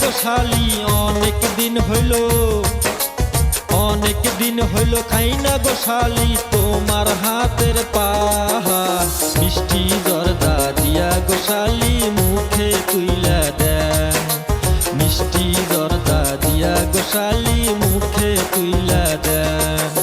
গোশালি অনেক দিন হইল। অনেক দিন হইল খাই না গোশালি তোমার হাতের পাহা মিষ্টি জর্দা দিয়া গোশালি মুখে তুইলা দেন। মিষ্টি জর্দা দিয়া গোশালি মুখে তুইলা দেন।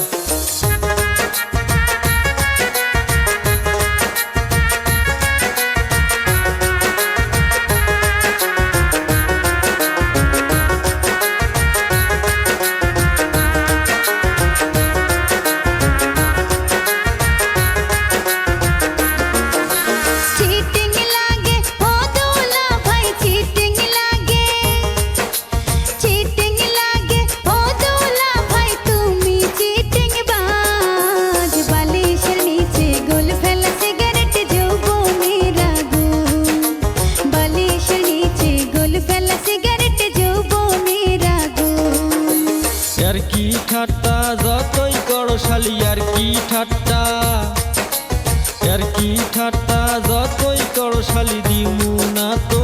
আর কি ঠাট্টা যতই করশালি দিমু না তো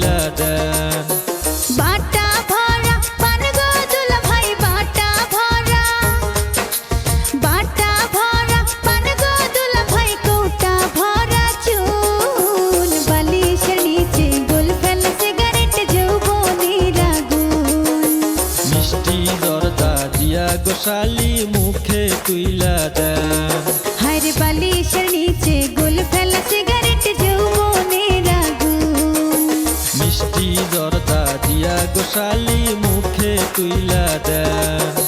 দিয়া শালি মুখে তুইলা দেন হার বালিশের নিচে গোল ফেলা সিগারেট যৌবনের আগুন মিষ্টি জর্দা দিয়া গোশালি মুখে তুইলা দেন